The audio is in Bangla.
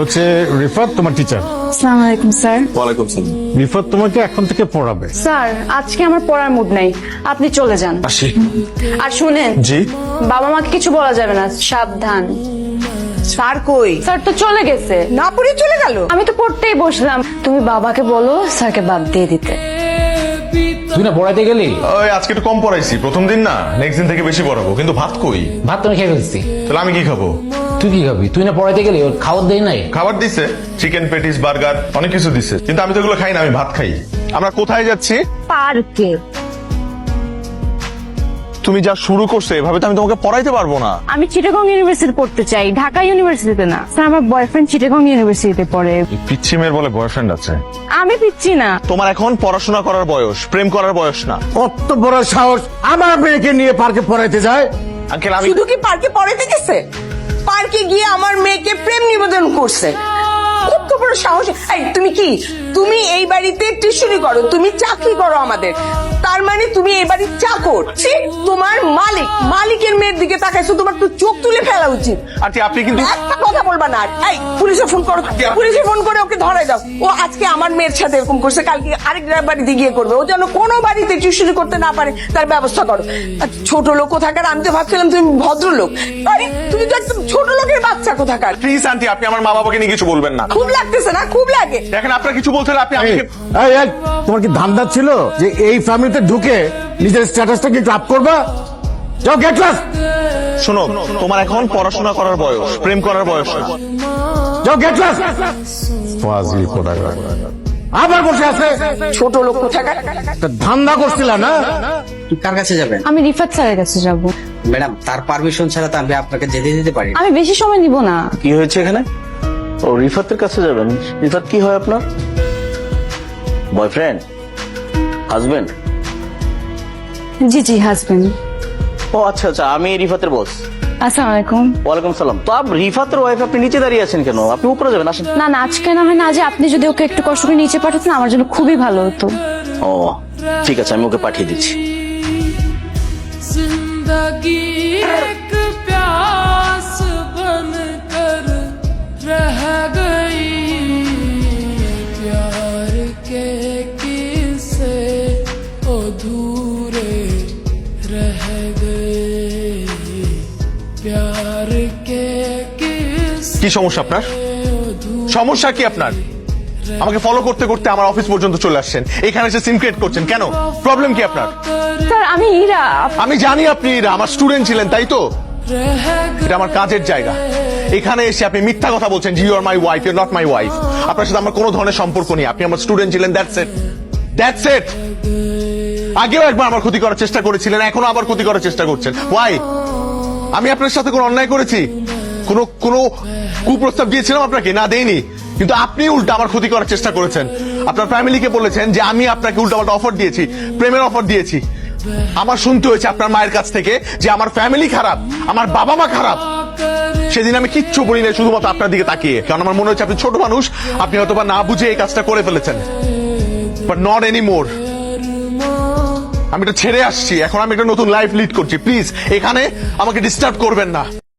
হচ্ছে রিফাত তোমার টিচার আসসালামু আলাইকুম স্যার। ওয়ালাইকুম সালাম। রিফাত তোমাকে এখন থেকে পড়াবে। স্যার আজকে আমার পড়ার মুড নাই। আপনি চলে যান। আসি। আর শুনেন জি। বাবা মাকে কিছু বলা যাবে না সাবধান। স্যার কই? স্যার তো চলে গেছে। না পড়ে চলে গেল? আমি তো পড়তেই বসলাম। তুমি বাবাকে বলো স্যারকে বাদ দিয়ে দিতে। তুই না পড়াইতে গেলি? ওই আজকে একটু কম পড়াইছি। প্রথম দিন না নেক্সট দিন থেকে বেশি পড়াবো। কিন্তু ভাত কই? ভাত তো আমি খেয়ে ফেলছি। তাহলে আমি কি খাব? তুই কি খাবি? তুই না পড়াইতে গেলি ওর দেয় নাই? খাবার দিছে চিকেন পেটিস বার্গার অনেক কিছু দিছে। কিন্তু আমি তো এগুলো খাই না আমি ভাত খাই। আমরা কোথায় যাচ্ছি? পার্কে। তুমি যা শুরু করছ এভাবে তো আমি তোমাকে পড়াইতে পারব না। আমি চিটাগং ইউনিভার্সিটি পড়তে চাই ঢাকা ইউনিভার্সিটিতে না। স্যার আমার বয়ফ্রেন্ড চিটাগং ইউনিভার্সিটিতে পড়ে। পিচ্ছি মেয়ের বলে বয়ফ্রেন্ড আছে। আমি পিচ্ছি না। তোমার এখন পড়াশোনা করার বয়স প্রেম করার বয়স না। কত বড় সাহস আমার মেয়েকে নিয়ে পার্কে পড়াইতে যায়? আঙ্কেল আমি শুধু কি পার্কে পড়াইতে গেছে? পার্কে গিয়ে আমার মেয়েকে প্রেম নিবেদন করছে। কত বড় সাহস। তুমি কি? তুমি এই বাড়িতে টিউশনি করো, তুমি চাকরি করো আমাদের। তার মানে তুমি এই বাড়ির চাকর। তোমার মালিক মালিকের মেয়ের দিকে তাকাইছো তোমার তো চোখ তুলে ফেলা উচিত। আন্টি আপনি কিন্তু একটা কথা বলবা না। আর। এই পুলিশে ফোন করো। পুলিশে ফোন করে ওকে ধরাই দাও। ও আজকে আমার মেয়ের সাথে এরকম করছে কালকে আরেক বাড়িতে গিয়ে করবে। ও যেন কোনো বাড়িতে টিউশনি করতে না পারে তার ব্যবস্থা করো। আর ছোট লোক কোথাকার আমি তো ভাবছিলাম তুমি ভদ্রলোক। আরে তুমি তো একদম ছোট লোকের বাচ্চা কোথাকার? প্লিজ আন্টি আপনি আমার মা বাবাকে নিয়ে কিছু বলবেন না। খুব লাগতেছে না খুব লাগে। দেখেন আপনার কিছু বলতে হলে আপনি আমাকে এই, তোমার কি ধান্দা ছিল যে এই ফ্যামিলিতে ঢুকে নিজের স্ট্যাটাসটাকে একটু আপ করবা? যাও গেট ক্লাস শোনো তোমার এখন পড়াশোনা করার বয়স প্রেম করার বয়স না। যাও গেট ক্লাস ফাজিল কোথাকার আবার বসে আছে। ছোট লোক কোথাকার? একটা ধান্দা করছিল না? তুই কার কাছে যাবেন আমি রিফাত স্যারের কাছে যাব। ম্যাডাম তার পারমিশন ছাড়া তো আমি আপনাকে যেতে দিতে পারি আমি বেশি সময় নিব না। কি হয়েছে এখানে? ও রিফাতের কাছে যাবেন? রিফাত কি হয় আপনার? বয়ফ্রেন্ড হাজবেন্ড জি জি হাজবেন্ড ও আচ্ছা আচ্ছা আমি রিফাতের বস আসসালামু আলাইকুম ওয়ালাইকুম সালাম। তো আপ রিফাতের ওয়াইফ আপনি নিচে দাঁড়িয়ে আছেন কেন? আপনি উপরে যাবেন আসেন। না না আজকে না হয় না যে আপনি যদি ওকে একটু কষ্ট করে নিচে পাঠাতেন আমার জন্য খুবই ভালো হতো। ও ঠিক আছে আমি ওকে পাঠিয়ে দিচ্ছি। কি সমস্যা আপনার? সমস্যা কি আপনার? আমাকে ফলো করতে করতে আমার অফিস পর্যন্ত চলে আসছেন। এখানে এসে সিম ক্রিয়েট করছেন। কেন? প্রবলেম কি আপনার? স্যার আমি ইরা। আমি জানি আপনি এরা আমার স্টুডেন্ট ছিলেন তাই তো? এটা আমার কাজের জায়গা। এখানে এসে আপনি মিথ্যা কথা বলছেন you are my wife you not my wife আপনার সাথে আমার কোনো ধরনের সম্পর্ক নেই। আপনি আমার স্টুডেন্ট ছিলেন দ্যাটস ইট দ্যাটস ইট আগেও একবার আমার ক্ষতি করার চেষ্টা করেছিলেন এখনও আবার ক্ষতি করার চেষ্টা করছেন। ওয়াই আমি আপনার সাথে কোনো অন্যায় করেছি? কোনো কোনো কুপ্রস্তাব দিয়েছিলাম আপনাকে? না, দেইনি। কিন্তু আপনি উল্টা আমার ক্ষতি করার চেষ্টা করেছেন। আপনার ফ্যামিলিকে বলেছেন যে আমি আপনাকে উল্টাপাল্টা অফার দিয়েছি, প্রেমের অফার দিয়েছি। আমার শুনতে হয়েছে আপনার মায়ের কাছ থেকে যে আমার ফ্যামিলি খারাপ, আমার বাবা মা খারাপ। সেদিন আমি কিচ্ছু বলি না শুধুমাত্র আপনার দিকে তাকিয়ে। কারণ আমার মনে হচ্ছে আপনি ছোট মানুষ, আপনি হয়তো না বুঝে এই কাজটা করে ফেলেছেন। বাট নট এনি মোর আমি এটা ছেড়ে আসছি। এখন আমি একটা নতুন লাইফ লিড করছি। প্লিজ এখানে আমাকে ডিস্টার্ব করবেন না।